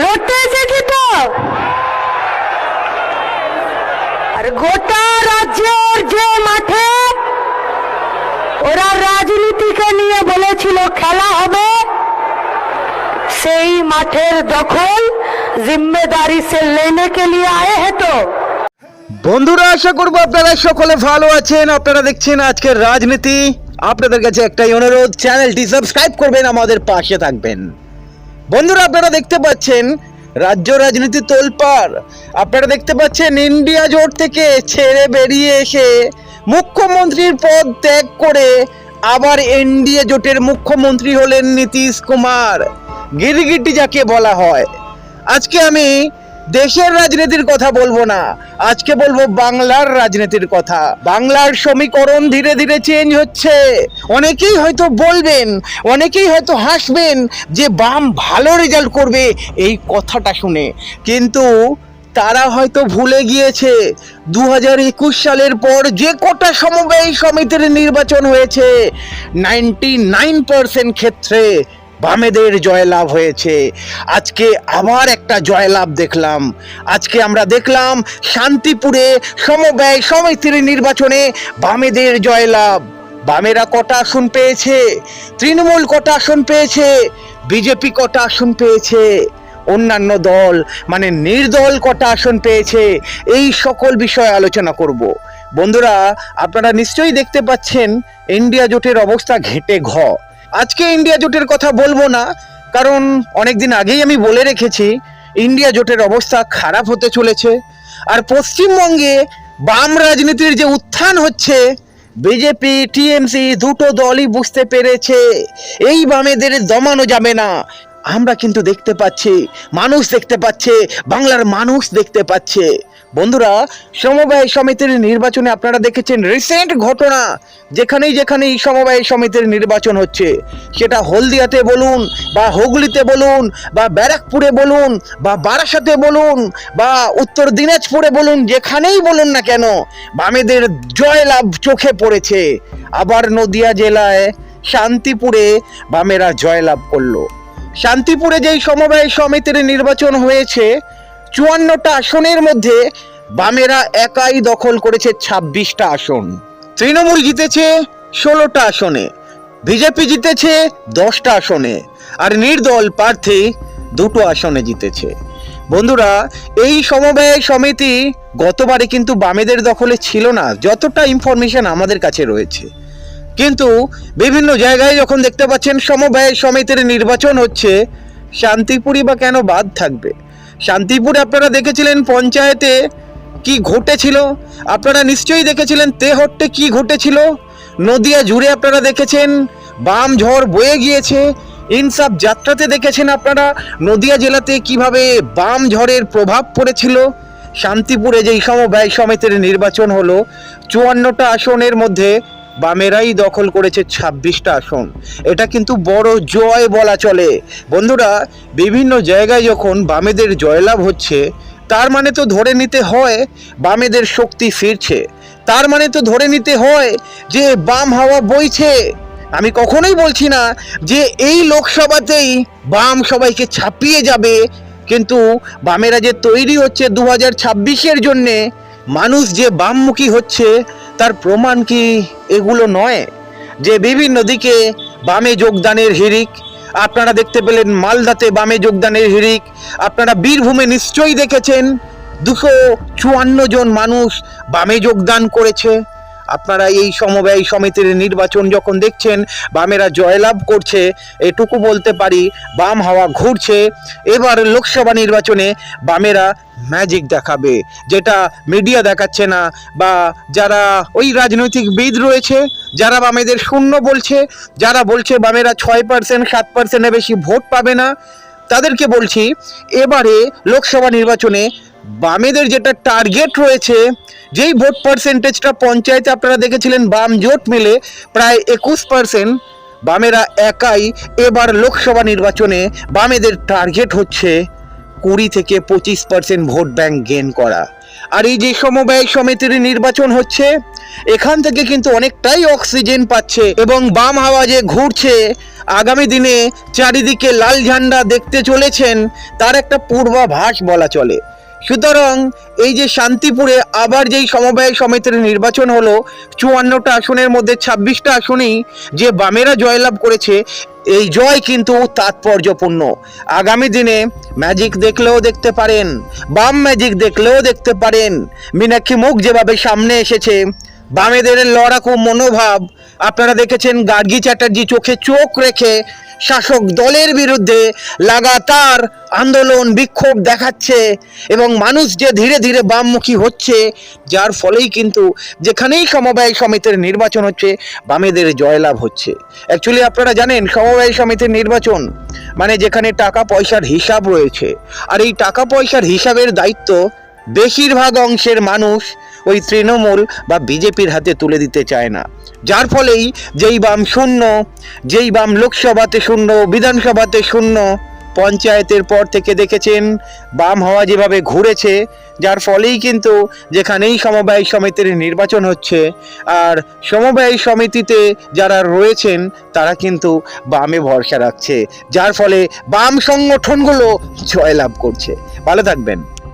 লড়তে এসেছি তো। আর গোটা রাজ্যের যে মাঠে ওরা রাজনীতিকে নিয়ে বলেছিল খেলা হবে, সেই মাঠের দখল জিম্মেদারি সে লেনে কে লিয়ে আয়ে হে তো। বন্ধুরা, আশা করব আপনারা সকলে ভালো আছেন। আপনারা দেখছেন আজকের রাজনীতি। আপনাদের কাছে একটাই অনুরোধ, চ্যানেলটি সাবস্ক্রাইব করবেন, আমাদের পাশে থাকবেন। বন্ধুরা, আপনারা দেখতে পাচ্ছেন রাজ্য রাজনীতি তোলপাড়। আপনারা দেখতে পাচ্ছেন ইন্ডিয়া জোট থেকে ছেড়ে বেরিয়ে এসে মুখ্যমন্ত্রীর পদ ত্যাগ করে আবার এনডিএ জোটের মুখ্যমন্ত্রী হলেন নীতিশ কুমার। গিরগিটি যাকে বলা হয়। আজকে আমি দেশের রাজনীতির কথা বলব না। আজকে বলব বাংলার রাজনীতির কথা। বাংলার সমীকরণ ধীরে ধীরে চেঞ্জ হচ্ছে। অনেকেই হয়তো বলবেন, অনেকেই হয়তো হাসবেন যে বাম ভালো রেজাল্ট করবে এই কথাটা শুনে। কিন্তু তারা হয়তো ভুলে গিয়েছে দু হাজার একুশ সালের পর যে কটা সমবায় সমিতির নির্বাচন হয়েছে নাইনটি নাইন ক্ষেত্রে বামেদের জয়লাভ হয়েছে। আজকে আবার একটা জয়লাভ দেখলাম। আজকে আমরা দেখলাম শান্তিপুরে সমবায় সমিতির নির্বাচনে বামেদের জয়লাভ। বামেরা কটা আসন পেয়েছে? তৃণমূল কটা আসন পেয়েছে? বিজেপি কটা আসন পেয়েছে? অন্যান্য দল মানে নির্দল কটা আসন পেয়েছে? এই সকল বিষয়ে আলোচনা করব। বন্ধুরা, আপনারা নিশ্চয়ই দেখতে পাচ্ছেন, ইন্ডিয়া জোটের অবস্থা ঘেটে ঘ। আজকে ইন্ডিয়া জোটের কথা বলব না, কারণ অনেকদিন আগেই আমি বলে রেখেছি ইন্ডিয়া জোটের অবস্থা খারাপ হতে চলেছে। আর পশ্চিমবঙ্গে বাম রাজনীতির যে উত্থান হচ্ছে বিজেপি টিএমসি দুটো দলই বুঝতে পেরেছে, এই বামেদের দমানো যাবে না। আমরা কিন্তু দেখতে পাচ্ছি, মানুষ দেখতে পাচ্ছে, বাংলার মানুষ দেখতে পাচ্ছে। বন্ধুরা, সমবায় সমিতির নির্বাচনে আপনারা দেখেছেন রিসেন্ট ঘটনা। যেখানেই যেখানেই সমবায় সমিতির নির্বাচন হচ্ছে, সেটা হলদিয়াতে বলুন, বা হুগলিতে বলুন, বা ব্যারাকপুরে বলুন, বা বারাসাতে বলুন, বা উত্তর দিনাজপুরে বলুন, যেখানেই বলুন না কেন, বামেদের জয়লাভ চোখে পড়েছে। আবার নদিয়া জেলায় শান্তিপুরে বামেরা জয়লাভ করল। শান্তিপুরে যেই সমবায় সমিতির নির্বাচন হয়েছে চুয়ান্নটা আসনের মধ্যে বামেরা একাই দখল করেছে ছাব্বিশটা আসন। তৃণমূল জিতেছে ষোলোটা আসনে, বিজেপি জিতেছে দশটা আসনে, আর নির্দল প্রার্থী দুটো আসনে জিতেছে। বন্ধুরা, এই সমবায় সমিতি গতবারে কিন্তু বামেদের দখলে ছিল না, যতটা ইনফরমেশন আমাদের কাছে রয়েছে। কিন্তু বিভিন্ন জায়গায় যখন দেখতে পাচ্ছেন সমবায় সমিতির নির্বাচন হচ্ছে শান্তিপুরই বা কেন বাদ থাকবে? শান্তিপুরে আপনারা দেখেছিলেন পঞ্চায়েতে কি ঘটেছিল? আপনারা নিশ্চয়ই দেখেছিলেন তেহট্টে কি ঘটেছিল? নদিয়া জুড়ে আপনারা দেখেছেন, বাম ঝড় বয়ে গিয়েছে, ইনসাফ যাত্রাতে দেখেছেন আপনারা, নদিয়া জেলাতে কীভাবে বাম ঝড়ের প্রভাব পড়েছিল? শান্তিপুরে যেই সমবায় সমিতির নির্বাচন হলো, চুয়ান্নটা আসনের মধ্যে বামেরাই দখল করেছে ছাব্বিশটা আসন। এটা কিন্তু বড় জয় বলা চলে। বন্ধুরা, বিভিন্ন জায়গায় যখন বামেদের জয়লাভ হচ্ছে, তার মানে তো ধরে নিতে হয় বামেদের শক্তি ফিরছে। তার মানে তো ধরে নিতে হয় যে বাম হাওয়া বইছে। আমি কখনোই বলছি না যে এই লোকসভাতেই বাম সবাইকে ছাপিয়ে যাবে। কিন্তু বামেরা যে তৈরি হচ্ছে দু হাজার জন্যে, মানুষ যে বামমুখী হচ্ছে তার প্রমাণ কি এগুলো নয়? যে বিভিন্ন দিকে বামে যোগদানের হিরিক, আপনারা দেখতে পেলেন মালদাতে বামে যোগদানের হিরিক, আপনারা বীরভূমে নিশ্চয়ই দেখেছেন দুশো চুয়ান্ন জন মানুষ বামে যোগদান করেছে। আপনারা এই সমবায় সমিতির নির্বাচন যখন দেখছেন, বামেরা জয়লাভ করছে, এটুকু বলতে পারি, বাম হাওয়া ঘুরছে, এবার লোকসভা নির্বাচনে বামেরা ম্যাজিক দেখাবে, যেটা মিডিয়া দেখাচ্ছে না, বা যারা ওই রাজনৈতিক বিদ রয়েছে, যারা বামেদের শূন্য বলছে, যারা বলছে বামেরা ছয় পার্সেন্ট সাত পার্সেন্টের বেশি ভোট পাবে না, তাদেরকে বলছি, এবারে লোকসভা নির্বাচনে বামেদের যেটা টার্গেট রয়েছে, যেই ভোট পার্সেন্টেজটা পঞ্চায়েতে আপনারা দেখেছিলেন, বাম জোট মিলে প্রায় একুশ পার্সেন্ট বামেরা একাই। এবার লোকসভা নির্বাচনে বামেদের টার্গেট হচ্ছে কুড়ি থেকে পঁচিশ পার্সেন্ট ভোট ব্যাংক গেন করা। আর এই যে সমবায় সমিতির নির্বাচন হচ্ছে, এখান থেকে কিন্তু অনেকটাই অক্সিজেন পাচ্ছে এবং বাম হাওয়া যে ঘুরছে। আগামী দিনে চারিদিকে লাল ঝান্ডা দেখতে চলেছেন, তার একটা পূর্বাভাস বলা চলে। সুতরাং এই যে শান্তিপুরে আবার যেই সমবায় সমিতির নির্বাচন হলো, চুয়ান্নটা আসনের মধ্যে ছাব্বিশটা আসনেই যে বামেরা জয়লাভ করেছে, এই জয় কিন্তু তাৎপর্যপূর্ণ। আগামী দিনে ম্যাজিক দেখলেও দেখতে পারেন, বাম ম্যাজিক দেখলেও দেখতে পারেন। মীনাক্ষী মুখ যেভাবে সামনে এসেছে, বামেদের লড়াকু মনোভাব, আপনারা দেখেছেন গার্গী চ্যাটার্জি চোখে চোখ রেখে শাসক দলের বিরুদ্ধে লাগাতার আন্দোলন, বিক্ষোভ দেখাচ্ছে এবং মানুষ যে ধীরে ধীরে বামমুখী হচ্ছে, যার ফলেই কিন্তু যেখানেই সমবায় সমিতির নির্বাচন হচ্ছে, বামেদের জয়লাভ হচ্ছে। অ্যাকচুয়ালি আপনারা জানেন, সমবায় সমিতির নির্বাচন মানে যেখানে টাকা পয়সার হিসাব রয়েছে। আর এই টাকা পয়সার হিসাবের দায়িত্ব বেশিরভাগ অংশের মানুষ ওই তৃণমূল বা বিজেপির হাতে তুলে দিতে চায় না। যার ফলেই যেই বাম শূন্য, যেই বাম লোকসভাতে শূন্য, বিধানসভাতে শূন্য, পঞ্চায়েতের পর থেকে দেখেছেন বাম হওয়া যেভাবে ঘুরেছে, যার ফলেই কিন্তু যেখানেই সমবায় সমিতির নির্বাচন হচ্ছে আর সমবায় সমিতিতে যারা রয়েছেন, তারা কিন্তু বামে ভরসা রাখছে, যার ফলে বাম সংগঠনগুলো জয়লাভ করছে। ভালো থাকবেন।